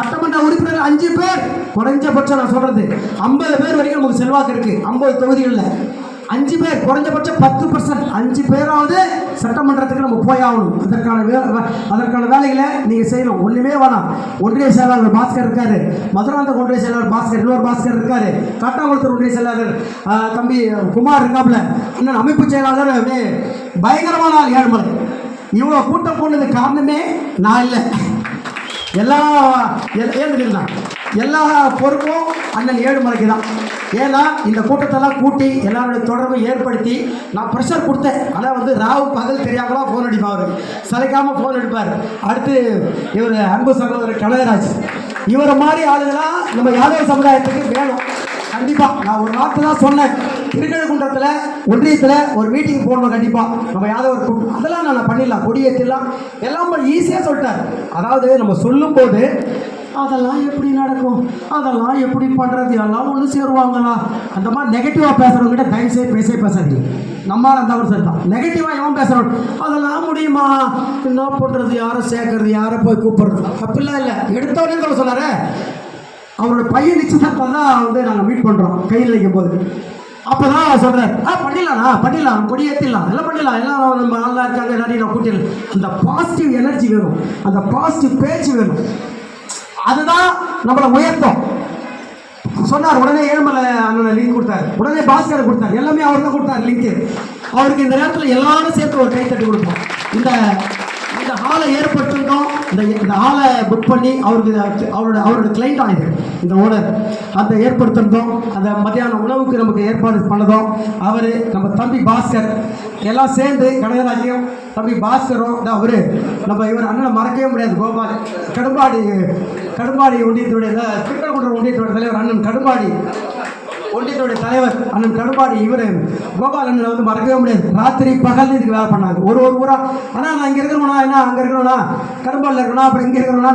சட்டமன்ற உறுப்பினர் அஞ்சு பேர். குறைஞ்சபட்சம் நான் சொல்றது ஐம்பது பேர் வரைக்கும் நமக்கு செல்வாக்கு இருக்கு. ஐம்பது தொகுதிகளில். அஞ்சு பேர் குறைஞ்சபட்சம் பத்து பர்சன்ட் அஞ்சு பேராவது சட்டமன்றத்துக்கு நம்ம போய் ஆகணும். அதற்கான வே அதற்கான வேலைகளை நீங்கள் செய்யணும். ஒன்றுமே வேணாம். ஒன்றிய செயலாளர் பாஸ்கர் இருக்காரு. மதுராந்தக ஒன்றிய செயலாளர் பாஸ்கர் இன்னொரு பாஸ்கர் இருக்காரு. காட்டாங்குளத்தூர் ஒன்றிய செயலாளர் தம்பி குமார் இருக்காப்புல. இன்னும் அமைப்பு செயலாளர் அப்படியே பயங்கரமான ஆள் ஏழுமலை. இவ்வளோ கூட்டம் போனது காரணமே நான் இல்லை. எல்லா ஏன் எல்லா பொறுப்பும் அண்ணன் ஏழுமலைக்கு தான். ஏன்னா இந்த கூட்டத்தெல்லாம் கூட்டி எல்லாருடைய தொடர்பை ஏற்படுத்தி நான் ப்ரெஷர் கொடுத்தேன். ஆனால் வந்து ராவு பகல் தெரியாமலாம் ஃபோன் அடிப்பார். அவர் ஃபோன் அடிப்பார். அடுத்து இவர் அன்பு சகோதரர் கனகராஜ். இவரை மாதிரி ஆளுங்களாம் நம்ம யாதவ சமுதாயத்துக்கு வேணும். கண்டிப்பாக நான் ஒரு வார்த்தை தான் சொன்னேன். திருக்கழுக்குன்றத்தில் ஒன்றியத்தில் ஒரு மீட்டிங் போடணும் கண்டிப்பாக நம்ம யாதவர் ஒரு அதெல்லாம் நான் பண்ணிடலாம். கொடியேற்றிடலாம் எல்லாம் ஈஸியாக சொல்லிட்டார். அதாவது நம்ம சொல்லும்போது அதெல்லாம் எப்படி நடக்கும்? அதெல்லாம் எப்படி பண்ணுறது எல்லாம் ஒன்று சேருவாங்களா? அந்த மாதிரி நெகட்டிவாக பேசுகிறவங்ககிட்ட தயவுசெய்து பேசவே பேசாதீங்க. நம்மளால் அந்த ஒரு சரி தான். நெகட்டிவாக எவன் பேசுகிறோம் அதெல்லாம் முடியுமா? என்ன பண்ணுறது யாரை சேர்க்கறது? யாரை போய் கூப்பிடுறது? அப்படிலாம் இல்லை. எடுத்தோடனே சொல்ல சொல்லாரு அவரோட பையன் நிச்சயத்தான் தான் வந்து நாங்கள் மீட் பண்ணுறோம் கையில் வைக்கும் போது அப்போ தான் சொல்கிறார் ஆ பண்ணிடலாம்ண்ணா பண்ணிடலாம். கொடி ஏற்றிடலாம் எல்லாம் பண்ணிடலாம். எல்லாம் நம்ம நல்லா இருக்காங்க எல்லாரையும் நான் கூட்டிடலாம். அந்த பாசிட்டிவ் எனர்ஜி வேணும். அந்த பாசிட்டிவ் பேச்சு வேணும். அதுதான் நம்மளை உயர்த்தும். சொன்னார் உடனே ஏழுமலை அண்ணனை லிங்க் கொடுத்தாரு. உடனே பாஸ்கர் கொடுத்தாரு. எல்லாமே அவர் தான் கொடுத்தாரு லிங்க் அவருக்கு இந்த நேரத்தில் எல்லாரும் சேர்த்து ஒரு கைத்தட்டி கொடுப்போம். இந்த இந்த ஹாலை ஏற்படுத்திருந்தோம் இந்த இந்த ஹாலை புக் பண்ணி அவருக்கு அவரோட அவரோட கிளைண்ட் ஆகுது இந்த ஓனர் அந்த ஏற்படுத்துறதும் அந்த மத்தியான உணவுக்கு நமக்கு ஏற்பாடு பண்ணதும் அவர் நம்ம தம்பி பாஸ்கர் எல்லாம் சேர்ந்து கனகராஜையும் தம்பி பாஸ்கரும் அவர் நம்ம இவர் அண்ணனை மறக்கவே முடியாது கோபால். கடும்பாடி கடும்பாடி ஒன்றியத்துடைய திருக்கல்குன்ற ஒன்றியத்துடைய தலைவர் அண்ணன் கடும்பாடி ஒன்றியத்துடைய தலைவர் அண்ணன் கடும்பாடி இவர் கோபால் அண்ணனை வந்து மறக்கவே முடியாது. ராத்திரி பகல் இதுக்கு வேலை பண்ணாங்க ஒரு ஒரு ஊரா ஆனால் நான் இங்கே இருக்கிறோம்னா என்ன அங்கே இருக்கிறோம்னா கடும்பாடில் இருக்கணும் அப்புறம் இங்கே இருக்கிறோம்னா